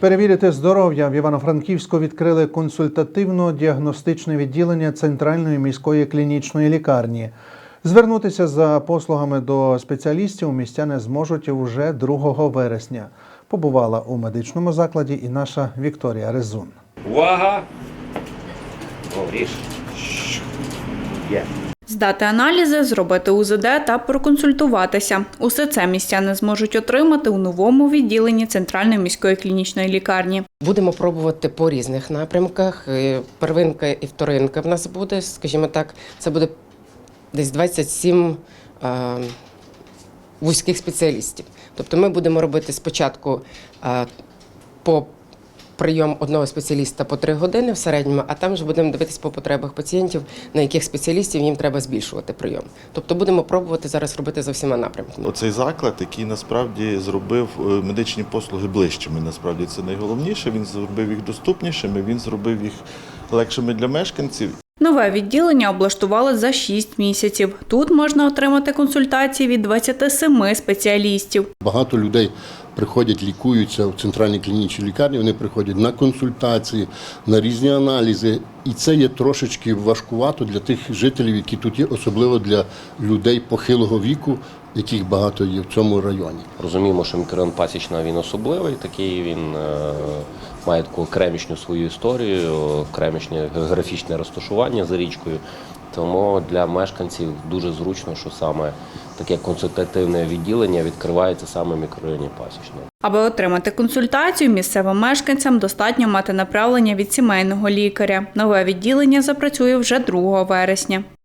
Перевірити здоров'я в Івано-Франківську відкрили консультативно-діагностичне відділення Центральної міської клінічної лікарні. Звернутися за послугами до спеціалістів містяни зможуть вже 2 вересня. Побувала у медичному закладі і наша Вікторія Резун. Увага! Говориш. Є. Здати аналізи, зробити УЗД та проконсультуватися. Усе це містяни зможуть отримати у новому відділенні Центральної міської клінічної лікарні. Будемо пробувати по різних напрямках. Е, Первинка і вторинка в нас буде, скажімо так, це буде десь 27 е, вузьких спеціалістів. Тобто ми будемо робити спочатку е, по прийом одного спеціаліста по 3 години в середньому, а там вже будемо дивитися по потребах пацієнтів, на яких спеціалістів їм треба збільшувати прийом. Тобто будемо пробувати зараз робити за всіма напрямками. Оцей заклад, який насправді зробив е, медичні послуги ближчими. Насправді це найголовніше. Він зробив їх доступнішими, він зробив їх легшими для мешканців. Нове відділення облаштували за 6 місяців. Тут можна отримати консультації від 27 спеціалістів. Багато людей приходять, лікуються в центральній клінічній лікарні. Вони приходять на консультації, на різні аналізи. І це є трошечки важкувато для тих жителів, які тут є, особливо для людей похилого віку, яких багато є в цьому районі. Розуміємо, що мікрорайон Пасічна він особливий, такий він е, має таку окремішню свою історію, окремішнє географічне розташування за річкою. Тому для мешканців дуже зручно, що саме таке консультативне відділення відкривається саме в мікрорайоні Пасічного. Аби отримати консультацію місцевим мешканцям достатньо мати направлення від сімейного лікаря. Нове відділення запрацює вже 2 вересня.